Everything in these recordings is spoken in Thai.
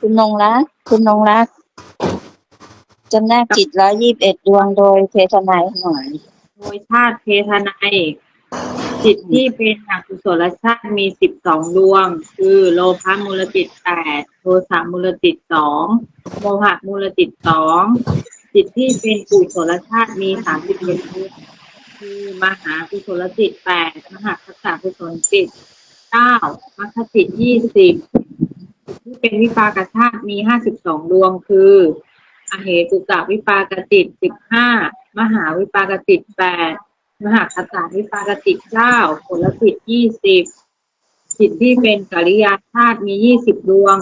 คุณนงรัก คุณนงรักจำแนกจิตร้อยยี่สิบเอ็ดดวงโดยเพทนายหน่อย โดยชาติเพทนายจิตที่เป็นอกุศลชาติมีสิบสองดวง คือโลภะมูลจิตแปดโทสะมูลจิตสองโมหะมูลจิตสองจิตที่เป็นกุศลชาติมีสามสิบเอ็ดดวงคือมหากุศลจิตแปดมหาคัสสะกุศลจิตเก้ามรรคจิตยี่สิบ ที่เป็นวิปากชาติมีห้าสิบสองดวงคืออเหตุกะวิปากจิตสิบห้ามหาวิปากจิตแปดมหาคตาวิปากจิตเก้าผลจิตยี่สิบจิตที่เป็นกิริยาธาตุมียี่สิบดวง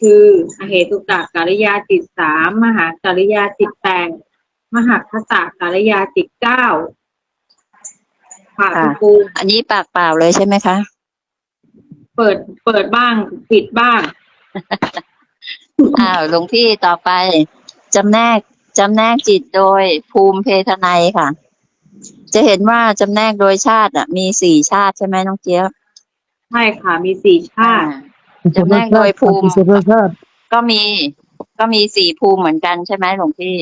คืออเหตุกะกิริยาจิตสามมหากิริยาจิตแปดมหาคตากิริยาจิตเก้าค่ะค่ะคุณครูอันนี้ปากเปล่าเลยใช่ไหมคะ เปิดเปิดบ้างปิดบ้าง อ้าวหลวงพี่ต่อไปจำแนกจำแนกจิตโดยภูมิเพทนายค่ะ จะเห็นว่าจำแนกโดยชาติอะ มีสี่ชาติใช่ไหมน้องเจี๊ยบใช่ค่ะ มีสี่ชาติ จำแนกโดยภูมิกุศลชาติก็มี ก็มีสี่ภูมิเหมือนกันใช่ไหมหลวงพี่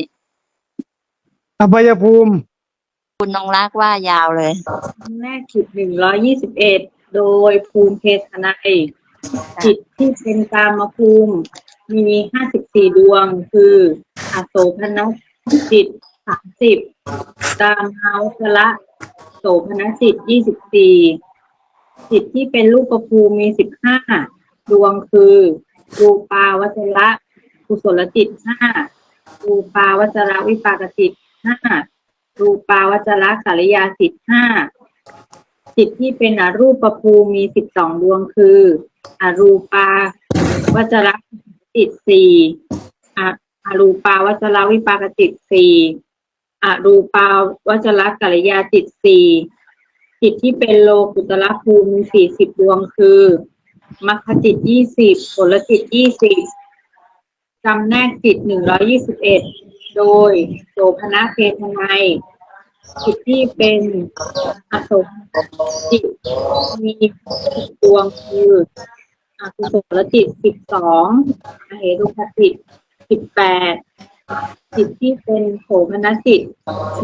อบายภูมิ คุณนงรักว่ายาวเลยแรกจิตหนึ่งร้อยยี่สิบเอ็ด โดยภูมิเพทนายจิตที่เป็นกามภูมิมีห้าสิบสี่ดวง คืออโศพนจิตสามสิบกามเฮาสละโสพนจิตยี่สิบสี่จิตที่เป็นรูปภูมิมีสิบห้าดวงคือรูปาวัจระกุศลจิตห้ารูปาวัจระวิปากจิตห้ารูปาวัจระกัลยาสิทธ์ห้า จิตที่เป็นอรูปภูมิมีสิบสองดวงคือ อรูปาวจระจิตสี่อรูปาวจระวิปากจิตสี่อรูปาวจระกัลยาจิตสี่จิตที่เป็นโลกุตระภูมิมีสี่สิบดวงคือมรรคจิตยี่สิบผลจิตยี่สิบจำแนกจิตหนึ่งร้อยี่สิบเอ็ดโดยโสภณะเพทนาย จิตที่เป็นอสุจิตมีดวงคืออกุศลจิตสิบสองอเหตุคจิตสิบแปดจิตที่เป็นโสมนจิต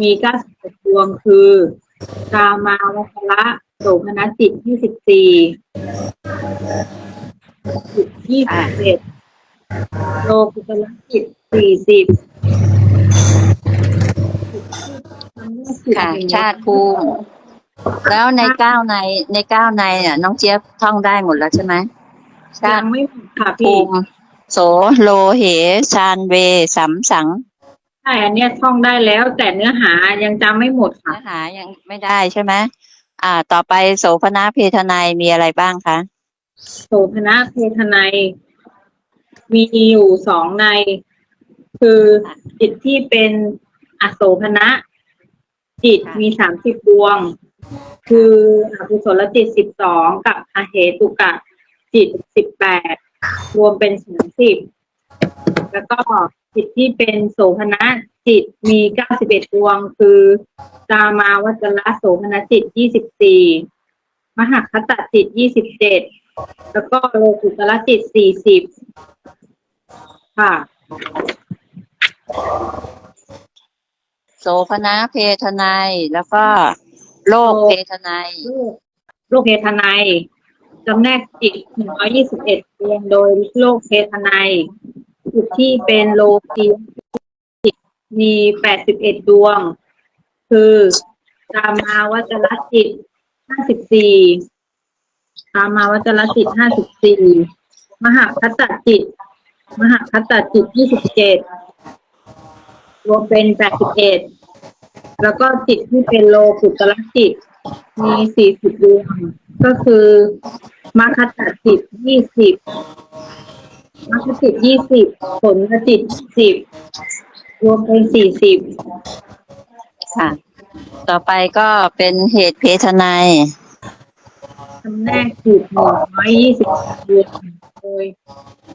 มีเก้าสิบเอ็ดดวงคือกามาวชระโสมนจิตยี่สิบสี่จิตยี่สิบเอ็ดโลกุตละจิตสี่สิบ ค่ะ ชาติภูมิ แล้วในเก้าในในเก้าในอะ น้องเจี๊ยบท่องได้หมดแล้วใช่ไหมชายัติงไม่หมดค่ะภูพี่มิโสโลเหชานเวสัมสังใช่อันเนี้ยท่องได้แล้ว แต่เนื้อหายังจำไม่หมดค่ะ เนื้อหายังไม่ได้ใช่ไหมอ่า ต่อไปโสภณะเพทนายมีอะไรบ้างคะโสภณะเพทนายมีอยู่สองใน คือจิตที่เป็นอโสภณะ จิตมีสามสิบดวง คืออกุศลจิตสิบสองกับอาเหตุกะจิตสิบแปดรวมเป็นสามสิบแล้วก็จิตที่เป็นโสภณะจิตมีเก้าสิบเอ็ดดวง คือกามาวัจระโสภณจิตยี่สิบสี่มหคตจิตยี่สิบเจ็ดแล้วก็โลกุตละจิตสี่สิบค่ะ โสภณะเพทนายแล้วก็โลกเพทนายลูกลูกเพทนายจำแนกจิตหนึ่งร้อยี่สิบเอ็ดดวงโดยโลกเพทนายจิตที่เป็นโลกีจิตมีแปดสิบเอ็ดดวง คือกามาวจรจิตห้าสิบสี่กามาวจรจิตห้าสิบสี่มหาคตจิต มหาคตจิตยี่สิบเจ็ดรวมเป็นแปดสิบเอ็ด แล้วก็จิตที่เป็นโลกุตละจิต มีสี่สิบดวงก็คือมรรคตจิตยี่สิบมรรคจิตยี่สิบผลจิตสิบรวมเป็นสี่สิบค่ะ ต่อไปก็เป็นเหตุเพทนายจำแนกจิตหนึ่งร้อยยี่สิบดวงโดย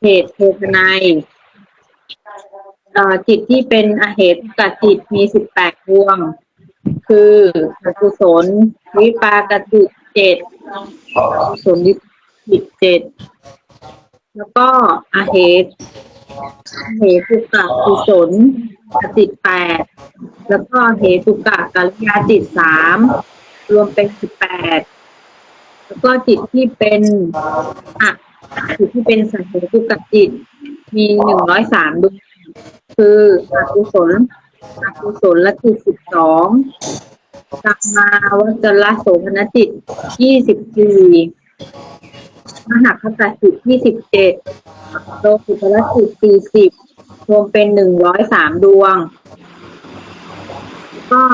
เหตุเพทนายเอ่อ จิตที่เป็นอเหตุกจิตมีสิบแปดดวง คือกุศลวิปากจิตเจ็ดกุศลวิจิตเจ็ดแล้วก็อาเหตุเหตุกะกุศลจิตแปดแล้วก็เหตุกะกัลยาจิตสามรวมเป็นสิบแปดแล้วก็จิตที่เป็นอะจิตที่เป็นสังเหตุกะจิต มีหนึ่งร้อยสามดวง คืออกุศลอกุศลละจิตสิบสองสัมมาวัจรโสภณจิตยี่สิบสี่มหาคตจิตยี่สิบเจ็ดโลกุตละจิตสี่สิบรวมเป็นหนึ่งร้อยสามดวง ก็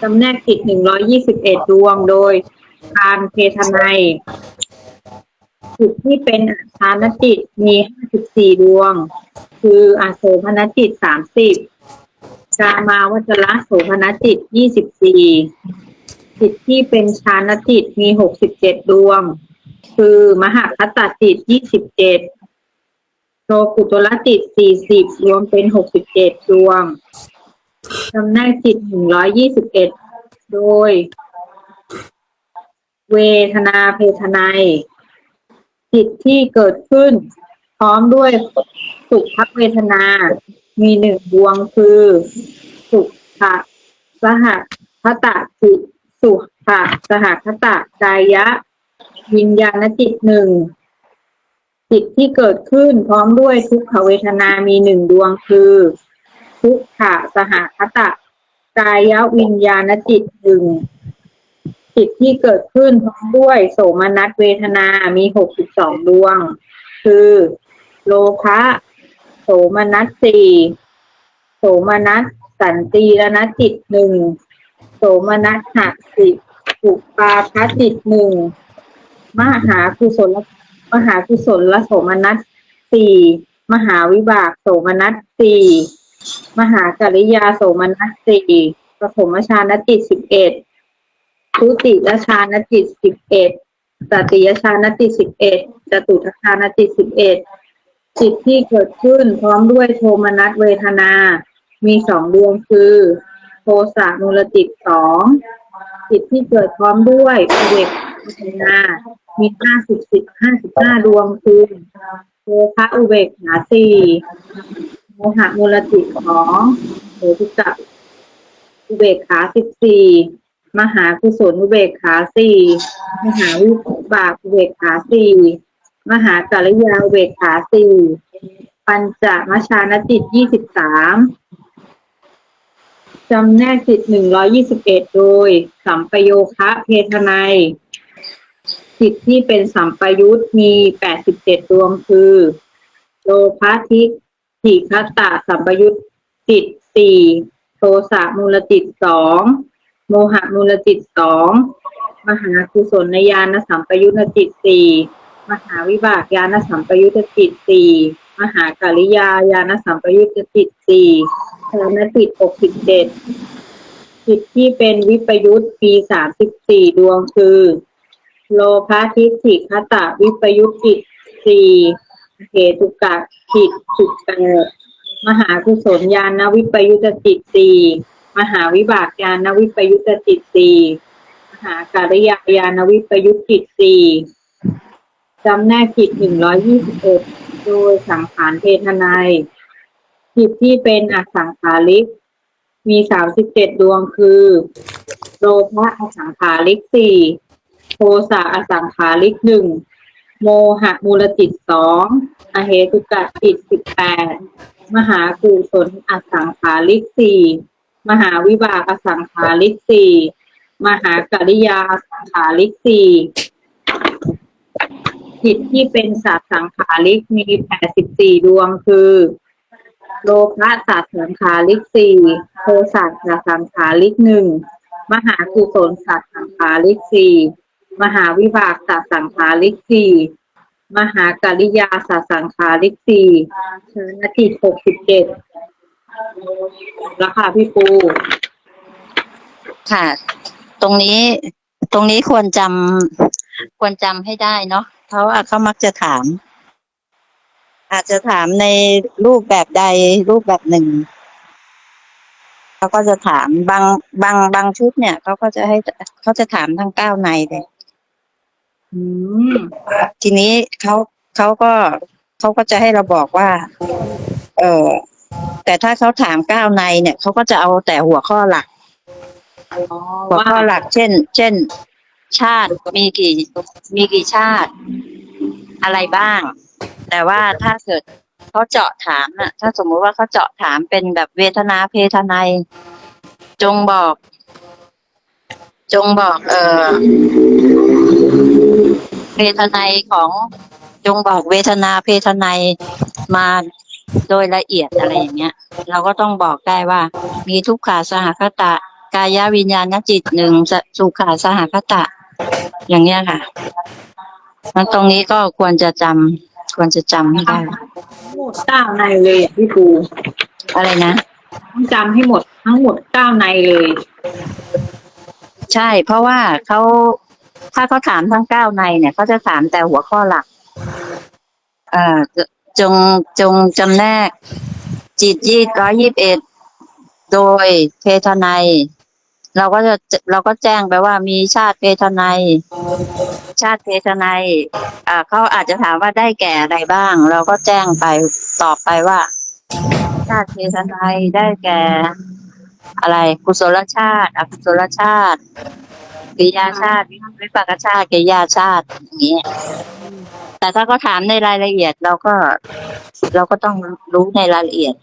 จำแนกจิตหนึ่งร้อยยี่สิบเอ็ดดวงโดยการเพทนัยจิตที่เป็นอาชานจิตมีห้าสิบสี่ดวง คืออาโสพนจิตสามสิบกามาวัจระโสพนจิตยี่สิบสี่จิตที่เป็นชานจิตมีหกสิบเจ็ดดวง คือมหาคตจิตยี่สิบเจ็ดโลกุตละจิตสี่สิบรวมเป็นหกสิบเจ็ดดวงจำแนกจิตหนึ่งร้อยยี่สิบเอ็ดโดย เวทนาเพทนัยจิตที่เกิดขึ้น พร้อมด้วย สุขเวทนา มีหนึ่งดวงคือ สุขะสหคตะจิตสุขะสหคตะกายะ วิญญาณจิตหนึ่งจิตที่เกิดขึ้นพร้อมด้วยทุกขเวทนามีหนึ่งดวงคือ ทุกขะสหคตะ กายะวิญญาณจิตหนึ่งจิตที่เกิดขึ้นพร้อมด้วยโสมนัสเวทนามีหกสิบสองดวง คือ โลภะ สมนัสสี่โสมนัสสันติรณจิตหนึ่งโสมนัสหักสิสุปาคจิตหนึ่งมหากุศลมหากุศลละโสมนัสสี่มหาวิบากโสมนัสสี่มหากริยาโสมนัสสี่ปฐมฌานจิตสิบเอ็ดทุติยชานจิตสิบเอ็ดตติยชานจิตสิบเอ็ดจตุทชานจิตสิบเอ็ด จิตที่เกิดขึ้นพร้อมด้วยโทมนัสเวทนา มีสองดวงคือ โทสะมูลจิตสองจิตที่เกิดพร้อมด้วยอุเวกเทนามีห้าสิบสิบห้าสิบห้าดวงคือโทคะอุเบกขาสี่โมหะมูลจิตสองโหทุกอุเบกขาสิบสี่มหากุศลอุเบกขาสี่มหาวิบากอุเบกขาสี่ มหากัลยาเบกขาสี่ปัญจมชานจิตยี่สิบสามจำแนกจิตหนึ่งร้อยี่สิบเอ็ดโดย สัมปโยคะเพทนัยจิตที่เป็นสัมปยุตมีแปดสิบเจ็ดดวงคือโลภะทิถิคตะสัมปยุตจิตสี่โทสะมูลจิตสองโมหะมูลจิตสองมหากุศลญาณสัมปยุตจิตสี่ มหาวิบากญาณสัมปยุตจิตสี่มหากริยาญาณสัมปยุตจิตสี่ชานจิตหกสิบเจ็ดจิตที่เป็นวิปยุตปีสามสิบสี่ดวงคือ โลภะทิฏฐิคตะวิปยุตจิตสี่เหตุกะจิตสุดแปดมหากุศลญาณวิปยุตจิตสี่มหาวิบากญาณวิปยุตจิตสี่มหาการยายานวิปยุตจิตสี่ จำแนกจิตหนึ่งร้อยยี่สิบเอ็ดโดยสังขารเททนายจิตที่เป็นอสังขาริก มีสามสิบเจ็ดดวงคือโลภะอสังขาริกสี่โทสะอสังขาริกหนึ่งโมหะมูลจิตสองอเหตุกะจิตสิบแปดมหากุศลอสังขาริกสี่มหาวิบากอสังขาริกสี่มหากริยาอสังขาริกสี่ จิตที่เป็นสัตว์สังขาริกมีแปดสิบสี่ดวงคือ โลภะสัตว์สังขาริกสี่โทสะสัตว์สังขาริกหนึ่งมหากุศลสัตว์สังขาริกสี่มหาวิบากสัตว์สังขาริกสี่มหากริยาสัตว์สังขาริกสี่ชนจิตหกสิบเจ็ดราคาพี่ปูค่ะ ตรงนี้ตรงนี้ควรจำ ควรจำให้ได้เนาะเพราะว่าเขามักจะถาม อาจจะถามในรูปแบบใดรูปแบบหนึ่งเขาก็จะถามบางบางบางชุดเนี่ยเขาก็จะให้เขาจะถามทั้งเก้าในเลยอืมทีนี้เขาเขาก็เขาก็จะให้เราบอกว่า เออแต่ถ้าเขาถามก้าวในเนี่ยเขาก็จะเอาแต่หัวข้อหลักอ๋อหัวว่าข้อหลัก เช่น เช่น ชาติมีกี่มีกี่ชาติอะไรบ้าง แต่ว่าถ้าเกิดเขาเจาะถามน่ะ ถ้าสมมุติว่าเขาเจาะถามเป็นแบบเวทนาเพทนัยจงบอก จงบอก เออเพทนัยของจงบอกเวทนาเพทนัยมาโดยละเอียดอะไรอย่างเงี้ย เราก็ต้องบอกได้ว่า มีทุกขาสหคตะ กายวิญญาณจิตหนึ่งสสุขาสหคตะ อย่างเงี้ยค่ะมันตรงนี้ก็ควรจะจำควรจะจำให้ได้ทั้งหมดเก้าในเลยอะพี่ปูอะไรนะ ต้องจำให้หมดทั้งหมดเก้าในเลยใช่ เพราะว่าเขาถ้าเขาถามทั้งเก้าในเนี่ยเขาจะถามแต่หัวข้อหลัก เอ่อจจงจงจำแนก จิตยี่ร้อยยี่บเอ็ดโดยเพทนัย เราก็จะเราก็แจ้งไปว่ามีชาติเพทนัยชาติเพทนัยอ่าเขาอาจจะถามว่าได้แก่อะไรบ้าง เราก็แจ้งไปตอบไปว่า ชาติเพทนัยได้แก่ อะไรกุศลชาติอกุศลชาติกิยาชาติวิปากชาติกิยาชาติอย่างนี้แต่ถ้าเขาถามในรายละเอียดเราก็ เราก็ต้องรู้ในรายละเอียด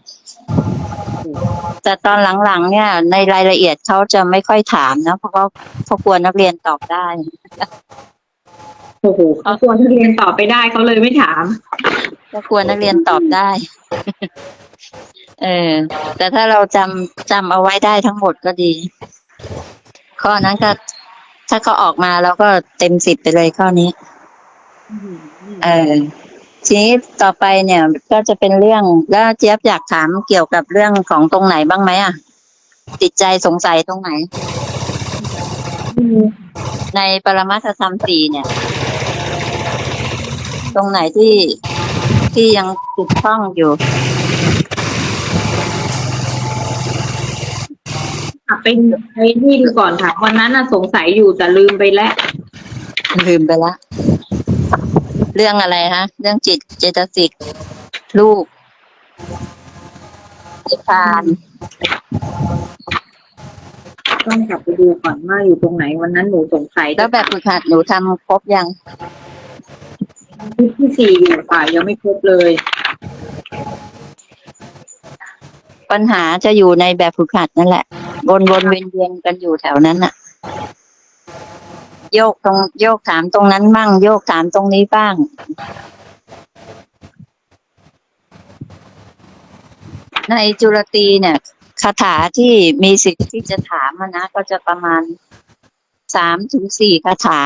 แต่ตอนหลังๆ เนี่ย ในรายละเอียดเขาจะไม่ค่อยถามนะเพราะเขาเขากลัวนักเรียนตอบได้โอ้โหเขาควรที่เรียนตอบไปได้เขาเลยไม่ถามก็กลัวนักเรียนตอบได้ เออ แต่ถ้าเราจำจำเอาไว้ได้ทั้งหมดก็ดี ข้อนั้นก็ถ้าเขาออกมาเราก็เต็มสิบไปเลยข้อนี้ เออ ทีนี้ต่อไปเนี่ยก็จะเป็นเรื่องแล้วเจี๊ยบอยากถามเกี่ยวกับเรื่องของตรงไหนบ้างไหมอะ ติดใจสงสัยตรงไหน ในปรมัตถธรรมสี่เนี่ย ตรงไหนที่ที่ยังติดข้องอยู่อะเป็นไอ้นี่ดูก่อนค่ะ วันนั้นน่ะสงสัยอยู่แต่ลืมไปแล้ว ลืมไปละ เรื่องอะไรฮะ เรื่องจิตเจตสิกลูกนิพพาน ต้องกลับไปดูก่อนว่าอยู่ตรงไหนวันนั้นหนูสงสัยแล้วแบบฝึกหัดหนูทำครบยังที่ที่สี่อยู่ค่ะยังไม่ครบเลย ปัญหาจะอยู่ในแบบฝึกหัดนั่นแหละวนวนเวียนเวียนกันอยู่แถวนั้นน่ะ โยกตรงโยกถามตรงนั้นมั่งโยกถามตรงนี้บ้าง ในจุลตีเนี่ยคาถาที่มีสิทธิ์ที่จะถามนะ ก็จะประมาณสามถึงสี่คาถา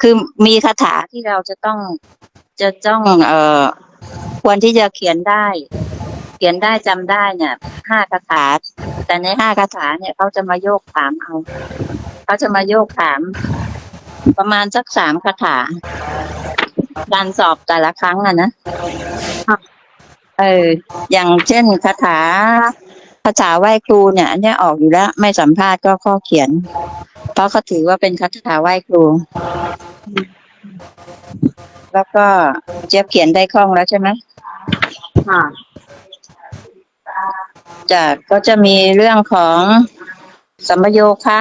คือมีคาถาที่เราจะต้องจะต้อง เอ่อควรที่จะเขียนได้ เขียนได้จำได้เนี่ยห้าคาถา แต่ในห้าคาถาเนี่ยเขาจะมาโยกถามเอา เขาจะมาโยกถาม ประมาณสักสามคาถา การสอบแต่ละครั้งอะนะเออ อย่างเช่นคาถาคาถาไหว้ครูเนี่ยอันเนี้ยออกอยู่แล้ว ไม่สัมภาษณ์ก็ข้อเขียน เพราะเขาถือว่าเป็นคาถาไหว้ครู แล้วก็เจี๊ยบเขียนได้คล่องแล้วใช่ไหมค่ะจะก็จะมีเรื่องของสัมปโยคะ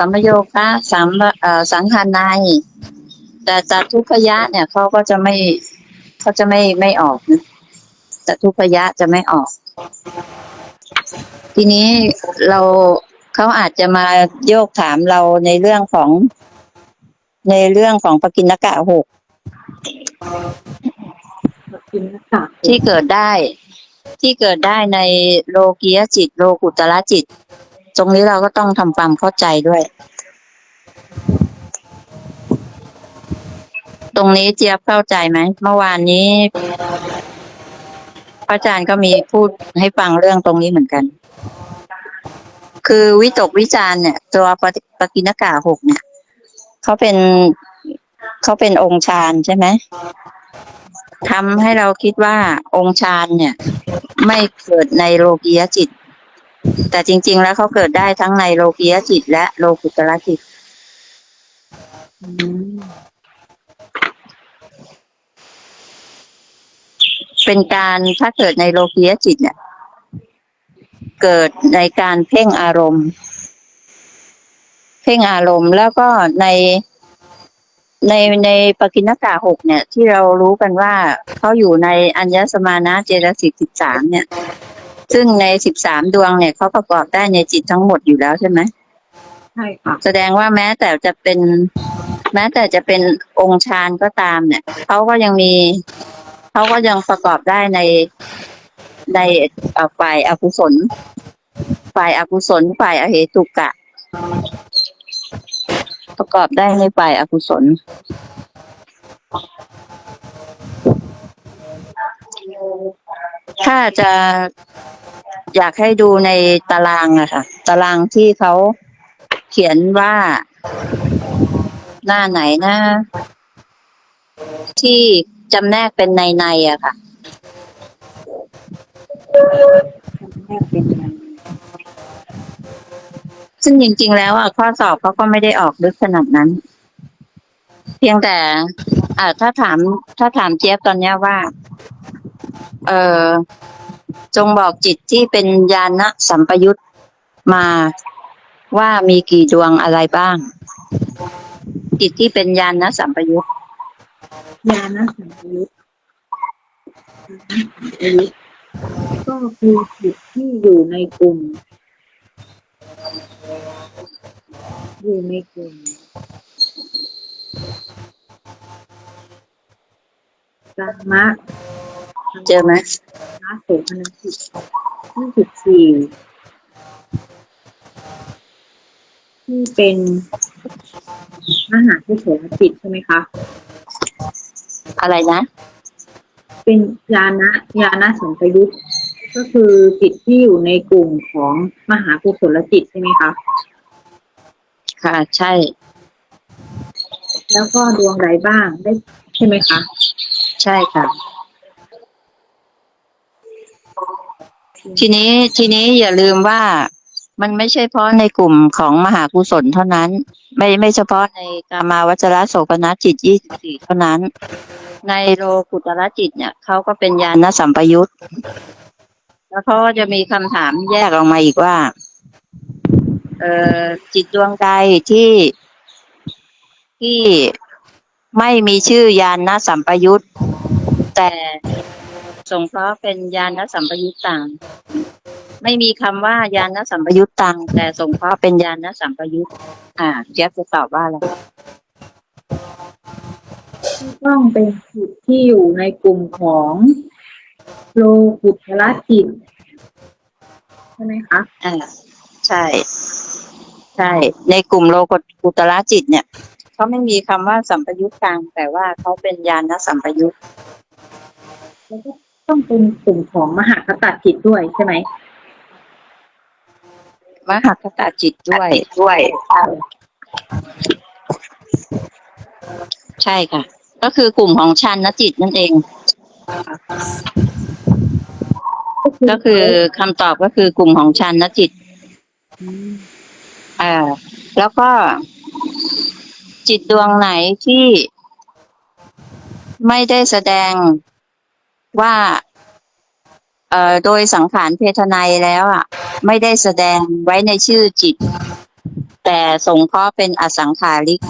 สัมปโยคะสัมเอ่อสังขานายแต่จัตุพยะเนี่ยเขาก็จะไม่เขาจะไม่ไม่ออกนะจัตุพยะจะไม่ออก ทีนี้เราเขาอาจจะมาโยกถามเราในเรื่องของ ในเรื่องของปกินกะหกกินค่ะที่เกิดได้ ที่เกิดได้ในโลกียจิต โลกุตละจิต ตรงนี้เราก็ต้องทำความเข้าใจด้วย ตรงนี้เจี๊ยบเข้าใจไหมเมื่อวานนี้ พระอาจารย์ก็มีพูดให้ฟังเรื่องตรงนี้เหมือนกัน คือวิตกวิจาร์เนี่ย ตัวปฏิปกินกาหกเนี่ยเขาเป็นเขาเป็นองค์ฌานใช่ไหมทำให้เราคิดว่าองค์ฌานเนี่ย ไม่เกิดในโลกียจิต แต่จริง ๆ แล้วเขาเกิดได้ทั้งในโลกียจิต และโลกุตละจิตเป็นการถ้าเกิดในโลกียจิตเนี่ย เกิดในการเพ่งอารมณ์ เพ่งอารมณ์แล้วก็ในในในปกิณกะหกเนี่ย ที่เรารู้กันว่าเขาอยู่ในอัญญสมานะเจตสิกสิบสามเนี่ย ซึ่งในสิบสามดวงเนี่ยเขาประกอบได้ในจิตทั้งหมดอยู่แล้วใช่ไหมใช่ค่ะ แสดงว่าแม้แต่จะเป็น แม้แต่จะเป็นองค์ฌานก็ตามเนี่ยเขาก็ยังมีเขาก็ยังประกอบได้ในในเอ่อฝ่ายอากุศล ฝ่ายอากุศลฝ่ายอเหตุกะ ประกอบได้ในฝ่ายอากุศลถ้าจะ อยากให้ดูในตารางอะค่ะ ตารางที่เขาเขียนว่า หน้าไหนนะ ที่จำแนกเป็นในในอะค่ะซึ่งจริง ๆ แล้วอะข้อสอบเขาก็ไม่ได้ออกลึกขนาดนั้น เพียงแต่อ่าถ้าถาม ถ้าถามเจี๊ยบตอนเนี้ยว่า เออ จงบอกจิตที่เป็นญาณสัมปยุตมาว่ามีกี่ดวงอะไรบ้าง จิตที่เป็นญาณสัมปยุตยานะสัมปยุตยานะสัมปยุตก็คือจิตที่อยู่ในกลุ่ม อยู่ในกลุ่มกามะเจอไหมนะ โสภณจิตที่สิบสี่ที่เป็นมหากุศลจิตใช่ไหมคะ อะไรนะ เป็นญาณะญาณสัมปยุตก็คือจิตที่อยู่ในกลุ่มของมหากุศลจิตใช่ไหมคะ ค่ะ ใช่ แล้วก็ดวงใดบ้างได้ใช่ไหมคะ ใช่ค่ะ ทีนี้ทีนี้อย่าลืมว่ามันไม่ใช่เพราะในกลุ่มของมหากุศลเท่านั้น ไม่ไม่เฉพาะในกามาวจรโสปนจิตยี่สิบสี่เท่านั้น ในโลกุตระจิตเนี่ยเขาก็เป็นญาณสัมปยุตแล้วเขาก็จะมีคำถามแยกออกมาอีกว่า เอ่อจิตดวงใดที่ที่ไม่มีชื่อยานนะสัมปยุตแต่ สงเคราะห์เป็นยานสัมปยุตตังไม่มีคำว่ายานสัมปยุตตังแต่สงเคราะห์เป็นยานสัมปยุตอ่าเจี๊ยบจะตอบว่าอะไรต้องเป็นจิตที่อยู่ในกลุ่มของโลกุตระจิตใช่ไหมคะอ่าใช่ ใช่ ในกลุ่มโลกุตระจิตเนี่ยเขาไม่มีคำว่าสัมปยุตตังแต่ว่าเขาเป็นยานสัมปยุตแล้วก็ ต้องเป็นกลุ่มของมหาคตจิตด้วยใช่ไหมมหคตาจิตด้วยด้วยใช่ค่ะ ก็คือกลุ่มของชันนจิตนั่นเอง ก็คือคำตอบก็คือกลุ่มของชันนจิตมอ่า แล้วก็จิตดวงไหนที่ไม่ได้แสดง ว่า เอ่อโดยสังขารเพทนัยแล้วอะ ไม่ได้แสดงไว้ในชื่อจิต แต่สงเคราะห์เป็นอสังขาริก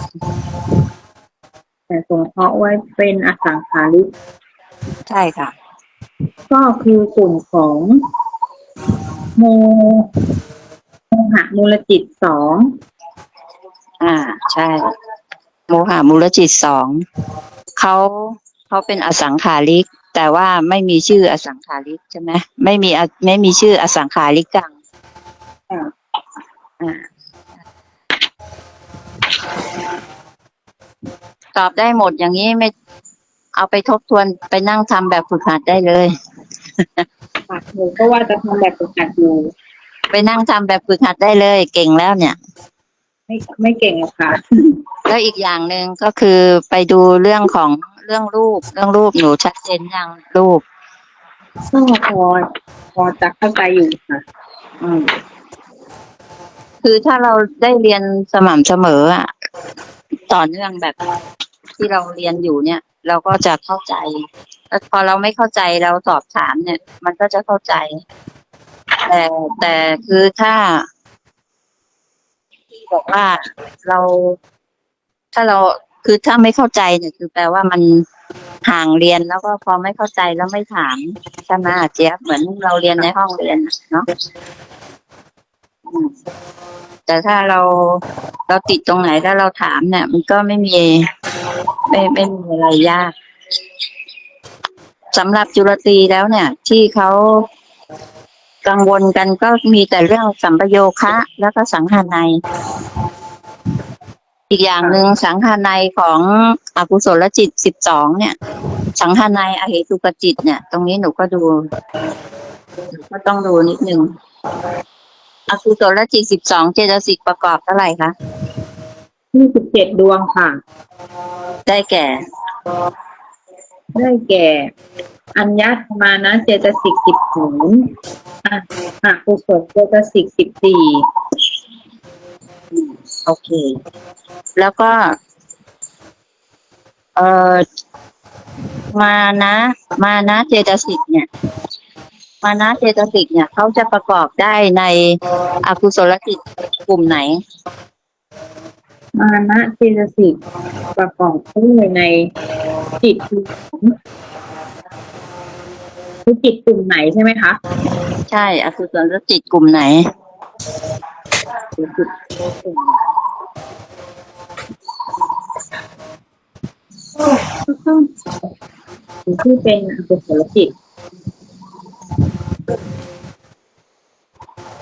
แต่สงเคราะห์ไว้เป็นอสังขาริกใช่ค่ะ ก็คือกลุ่มของโมโมหะมูลจิตสองอ่า ใช่ โมหะมูลจิตสองเขาเขาเป็นอสังขาริก แต่ว่าไม่มีชื่ออสังขาริกใช่ไหมไม่มีอไม่มีชื่ออสังขาริกังอ่าอ่าตอบได้หมดอย่างนี้ไม่เอาไปทบทวนไปนั่งทำแบบฝึกหัดได้เลยค่ะหนูก็ว่าจะทำแบบฝึกหัดอยู่ไปนั่งทำแบบฝึกหัดได้เลย เก่งแล้วเนี่ย ไม่ไม่เก่งหรอกค่ะ แล้วอีกอย่างหนึ่งก็คือไปดูเรื่องของ เรื่องรูป เรื่องรูปหนูชัดเจนยังรูปก็พอพอจะเข้าใจอยู่ค่ะ อืม คือถ้าเราได้เรียนสม่ำเสมออะต่อเนื่องแบบที่เราเรียนอยู่เนี่ย เราก็จะเข้าใจแล้วพอเราไม่เข้าใจเราสอบถามเนี่ย มันก็จะเข้าใจ แต่แต่คือถ้า ที่บอกว่าเราถ้าเรา คือถ้าไม่เข้าใจเนี่ยคือแปลว่ามันห่างเรียนแล้วก็พอไม่เข้าใจแล้วไม่ถามใช่ไหมเจี๊ยบเหมือนเราเรียนในห้องเรียนเนาะแต่ถ้าเราเราติดตรงไหนแล้วเราถามเนี่ย มันก็ไม่มีไม่ไม่มีอะไรยากสำหรับจุลตรีแล้วเนี่ย ที่เขากังวลกันก็มีแต่เรื่องสัมปโยคะ แล้วก็สังหาใน อีกอย่างหนึ่งสังหาในยของอกุศลจิตสิบสองเนี่ย สังหาในยอเหตุกจิตเนี่ย ตรงนี้หนูก็ดูหนูก็ต้องดูนิดนึงอกุศลจิตสิบสองเจตสิกประกอบเท่าไหร่คะยี่สิบเจ็ดดวงค่ะ ได้แก่ ได้แก่ อัญญาธมานะเจตสิกสิบศูนย์อะอกุศลเจตสิกสิบสี่ โอเค แล้วก็ เอ่อ มานะ มานะเจตสิกเนี่ย มานะเจตสิกเนี่ยเขาจะประกอบได้ในอกุศลจิตกลุ่มไหน มานะเจตสิกประกอบด้วยในจิตคือจิตกลุ่มไหนใช่ไหมคะ ใช่อกุศลจิตกลุ่มไหนคือจิตกลุ่ม ที่เป็นอกุศลจิต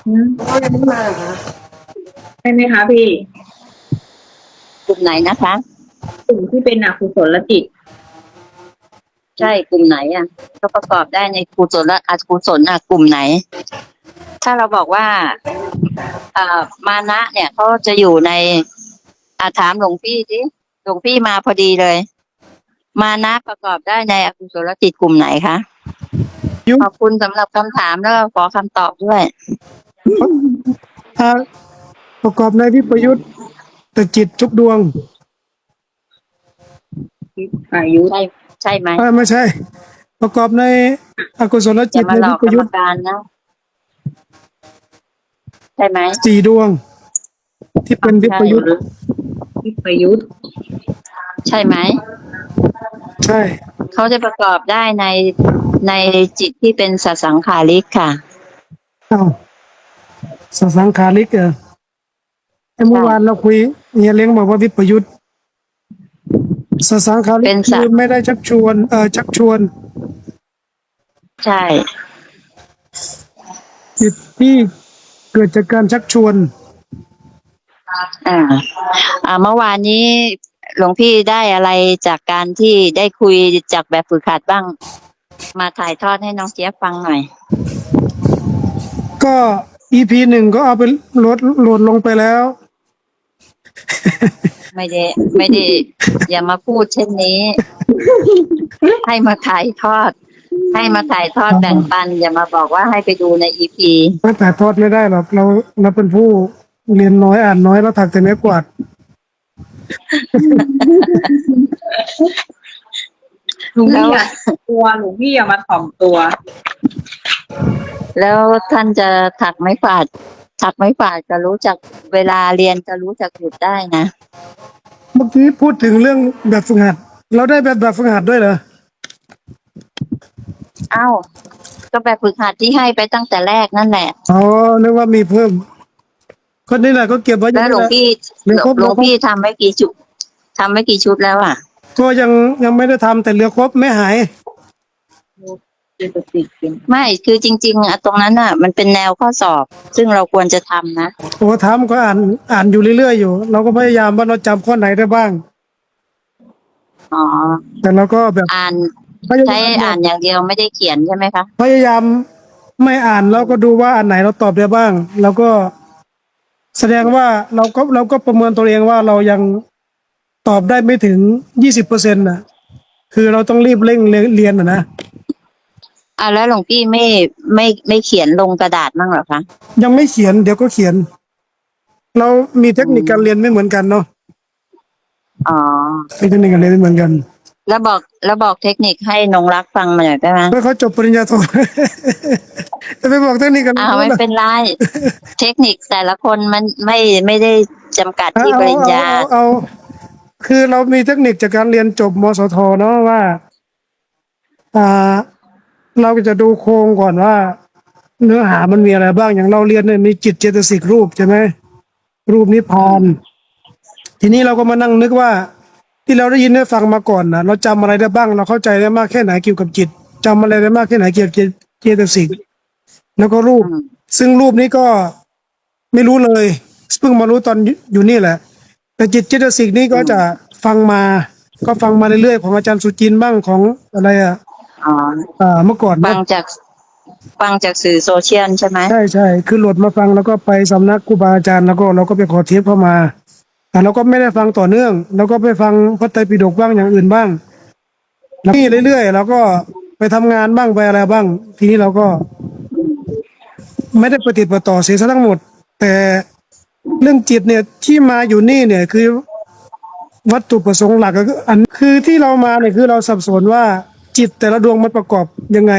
อืมใช่ไหมคะพี่กลุ่มไหนนะคะ กลุ่มที่เป็นอกุศลจิต ใช่กลุ่มไหนอะก็ประกอบได้ในกุศลและอกุศลอะกลุ่มไหน ถ้าเราบอกว่าเอ่อมานะ เนี่ยเขาจะอยู่ในอาถามหลวงพี่สิหลวงพี่มาพอดีเลย มานะประกอบได้ในอกุศลจิตกลุ่มไหนคะยุขอบคุณสำหรับคำถามแล้วก็ขอคำตอบด้วยอ่าประกอบในวิปยุทธแต่จิตทุกดวงอายุใช่ใช่ไหมอ่าไม่ใช่ ประกอบในอกุศลอจิย่าตมาในหลวิอกปกรยุรทมธการนะ ใช่ไหมสี่ดวง ที่เป็นวิปยุทธวิปยุทธใช่ไหม ใช่ เขาจะประกอบได้ในในจิตที่เป็นสัสังขาริกค่ะอ้าวสสังขาริกเหรอไอ้เมื่อวานเราคุยเฮียเลี้ยงบอกว่าวิปยุทธสสังขาริเป็กนสัคืตอว์ไม่ได้ชักชวน เออชักชวน ใช่จิตที่ เกิดจากการชักชวน อ่าอ่าเมื่อวานนี้หลวงพี่ได้อะไรจากการที่ได้คุยจากแบบฝึกหัดบ้าง มาถ่ายทอดให้น้องเจี๊ยบฟังหน่อย ก็ EP หนึ่งก็เอาไปโหลดโหลดลงไปแล้ว ไม่ได้ไม่ได้ อย่ามาพูดเช่นนี้ ให้มาถ่ายทอด ให้มาถ่ายทอดแบ่งปัน อย่ามาบอกว่าให้ไปดูในอีพีไม่ถ่ายทอดไม่ได้หรอกเราเราเป็นผู้เรียนน้อยอ่านน้อยเราถักแต่ไม้กวาดหลวงพี่อย่าตัวหลวงพี่อย่ามาถ่อมตัว แล้วท่านจะถักไม้ฝาดถักไม้ฝาดจะรู้จักเวลาเรียนจะรู้จักหยุดได้นะเมื่อกี้พูดถึงเรื่องแบบฝึกหัด เราได้แบบแบบฝึกหัดด้วยเหรอ เอ้า ก็แบบฝึกหัดที่ให้ไปตั้งแต่แรกนั่นแหละ อ๋อนึกว่ามีเพิ่มก็นี่แหละก็เก็บไว้อยู่แล้วหลวงนี่แหละพี่เดี๋ยวครบหลวงพี่ทำไว้กี่ชุดทำไว้กี่ชุดแล้วอะก็ยังยังไม่ได้ทำแต่เหลือครบไม่หายเจตสิกเป็นไม่คือจริง ๆอะตรงนั้นอะ มันเป็นแนวข้อสอบ ซึ่งเราควรจะทำนะโอ้ทำก็อ่านอ่านอยู่เรื่อยๆอยู่ เราก็พยายามว่าเราจำข้อไหนได้บ้าง อ๋อแต่เราก็แบบอ่าน พยาใช้ยามอ่านอย่างเดียวไม่ได้เขียนใช่ไหมคะ พยายามไม่อ่านแล้วก็ดูว่าอันไหนเราตอบได้บ้าง แล้วก็แสดงว่าเราก็เราก็ประเมินตัวเองว่าเรายังตอบได้ไม่ถึงยี่สิบเปอร์เซ็นต์นะคือเราต้องรีบเร่งเรียนเรียนนะนะอะแล้วหลวงพี่ไม่ไม่ไม่เขียนลงกระดาษบ้างเหรอคะยังไม่เขียนเดี๋ยวก็เขียน เรามีเทคนิคการเรียนไม่เหมือนกันเนาะอ๋อ มีเทคนิคการเรียนไม่เหมือนกัน แล้วบอกแล้วบอกเทคนิคให้นงรักฟังมาหน่อยได้ไหมเมื่อเขาจบปริญญาโทจะไปบอกเทคนิคกันอ้าวไม่รู้นะเป็นไร เทคนิคแต่ละคนมันไม่ไม่ได้จำกัดที่ปริญญาเอเอเอาคือเรามีเทคนิคจากการเรียนจบมสทเนาะว่า อ่า เราก็จะดูโครงก่อนว่า เนื้อหามันมีอะไรบ้างอย่างเราเรียนเนี่ยมีจิตเจตสิกรูปใช่ไหมรูปนิพพานทีนี้เราก็มานั่งนึกว่า ที่เราได้ยินได้ฟังมาก่อนนะเราจำอะไรได้บ้าง เราเข้าใจได้มากแค่ไหนเกี่ยวกับจิตจำอะไรได้มากแค่ไหนเกี่ยวกับเจตสิกแล้วก็รูปอืมซึ่งรูปนี้ก็ไม่รู้เลยเพิ่งมารู้ตอนอยู่นี่แหละ แต่จิตเจตสิกนี้ก็จะฟังมา ก็ฟังมาเรื่อยๆของอาจารย์สุจินต์บ้างของอะไรอะอ๋ออ่าเมื่อก่อนฟันะงจากฟังจากสื่อโซเชียลใช่ไหมใช่ใช่คือโหลดมาฟังแล้วก็ไปสำนักครูบาอาจารย์แล้วก็เราก็ไปขอเทปเข้ามาแต่ เราก็ไม่ได้ฟังต่อเนื่องเราก็ไปฟังพระไตรปิฎกบ้างอย่างอื่นบ้างแล้วนี่เรื่อยๆเราก็ไปทำงานบ้างไปอะไรบ้าง ทีนี้เราก็ ไม่ได้ปฏิบัติต่อเสียซะทั้งหมด แต่เรื่องจิตเนี่ยที่มาอยู่นี่เนี่ยคือ วัตถุประสงค์หลักก็คืออันคือที่เรามาเนี่ยคือเราสับสนว่าจิตแต่ละดวงมันประกอบยังไง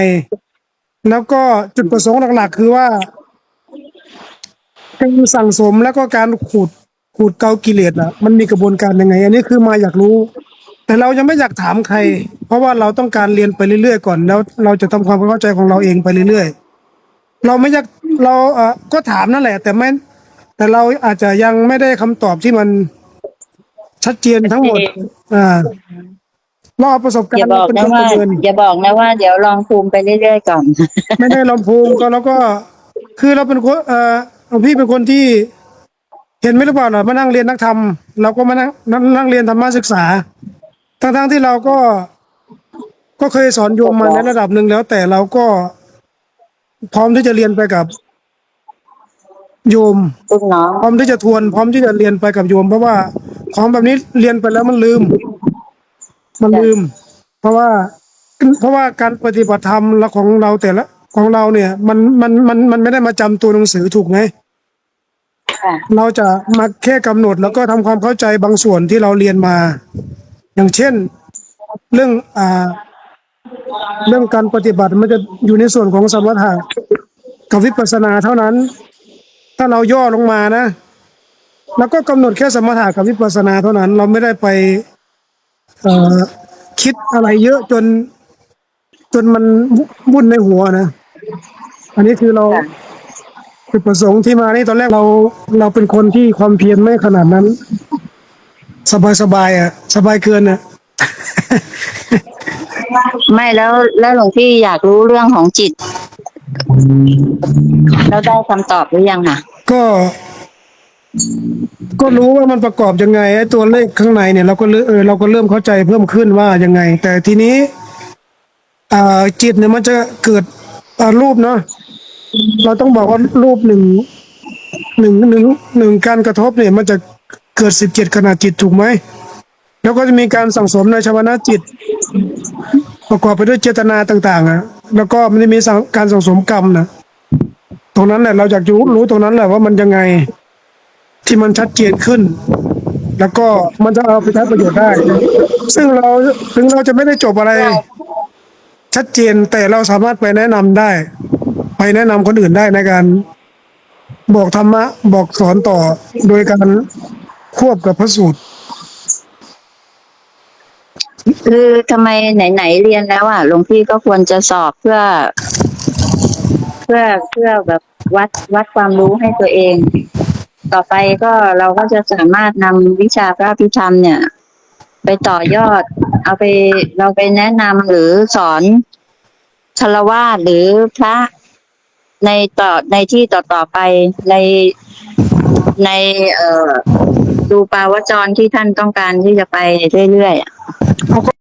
แล้วก็จุดประสงค์หลักๆ คือว่าการสั่งสมแล้วก็การขูด ขูดเกากิเลสอะมันมีกระบวนการยังไง อันนี้คือมาอยากรู้ แต่เรายังไม่อยากถามใคร เพราะว่าเราต้องการเรียนไปเรื่อยๆก่อนแล้วเราจะทำความเข้าใจของเราเองไปเรื่อยๆเราไม่อยากเราเออก็ถามนั่นแหละ แต่ไม่แต่เราอาจจะยังไม่ได้คำตอบที่มันชัดเจนทั้งหมด อ่าเราเอาประสบการอย่าณ์บอกเป็นนะเครื่องว่าประเมินอย่าบอกนะว่าเดี๋ยวลองภูมิไปเรื่อยๆก่อน ไม่ได้ลำพูงก็แล้วก็ คือเราเป็นคนเอ่อหลวงพี่เป็นคนที่ เห็นไหมหรือเปล่าเนาะมานั่งเรียนนักธรรมเราก็มานั่งนั่งนั่งเรียนธรรมศึกษา ทั้งทั้งๆที่เราก็ก็เคยสอนโยมมาในระดับหนึ่งแล้ว แต่เราก็พร้อมที่จะเรียนไปกับ โยมลูกน้องพร้อมที่จะทวน พร้อมที่จะเรียนไปกับโยม เพราะว่าของแบบนี้เรียนไปแล้วมันลืม มันลืม เพราะว่าเพราะว่าการปฏิบัติธรรมและของเราแต่ละ ของเราเนี่ย มันมันมันมันไม่ได้มาจำตัวหนังสือถูกไหมค่ะ เราจะมาแค่กำหนดแล้วก็ทำความเข้าใจบางส่วนที่เราเรียนมา อย่างเช่น เรื่องอ่า เรื่องการปฏิบัติมันจะอยู่ในส่วนของสมถะกับวิปัสสนาเท่านั้น ถ้าเราย่อลงมานะ แล้วก็กำหนดแค่สมถะกับวิปัสสนาเท่านั้น เราไม่ได้ไปเอ่อคิดอะไรเยอะจน จนมันวุ่นในหัวนะ อันนี้คือเราค่ะ จุดประสงค์ที่มานี่ตอนแรกเราเราเป็นคนที่ความเพียรไม่ขนาดนั้น สบายสบายๆอะ สบายเกินอะ ไม่แล้วแล้วหลวงพี่อยากรู้เรื่องของจิต แล้วได้คำตอบหรือยังอะก็ ก็รู้ว่ามันประกอบยังไงไอ้ตัวเลขข้างในเนี่ยเราก็เริ่มเออเราก็เริ่มเข้าใจเพิ่มขึ้นว่ายังไง แต่ทีนี้อ่าจิตเนี่ยมันจะเกิดอ่ารูปเนาะ เราต้องบอกว่ารูปหนึ่งหนึ่งหนึ่งหนึ่งการกระทบเนี่ยมันจะเกิดสิบเจ็ดขนาดจิตถูกไหม แล้วก็จะมีการสั่งสมในชวนาจิต ประกอบไปด้วยเจตนาต่างๆอะแล้วก็มันจะมีการสั่งสมกรรมนะตรงนั้นแหละเราอยากรู้รู้ตรงนั้นแหละว่ามันยังไงที่มันชัดเจนขึ้น แล้วก็มันจะเอาไปใช้ประโยชน์ได้ ซึ่งเราถึงเราจะไม่ได้จบอะไร ชัดเจนแต่เราสามารถไปแนะนำได้ ไปแนะนำคนอื่นได้ในการ บอกธรรมะ บอกสอนต่อโดยการควบกับพระสูตร คือทำไมไหนๆเรียนแล้วอะหลวงพี่ก็ควรจะสอบเพื่อ เพื่อเพื่อแบบวัดวัดความรู้ให้ตัวเอง ต่อไปก็เราก็จะสามารถนำวิชาพระพิธรรมเนี่ย ไปต่อยอด เอาไปเราไปแนะนำหรือสอนคารวาสหรือพระ ในต่อในที่ต่อต่อไปในในเอ่อดูปาวจรที่ท่านต้องการที่จะไปเรื่อยๆอาก็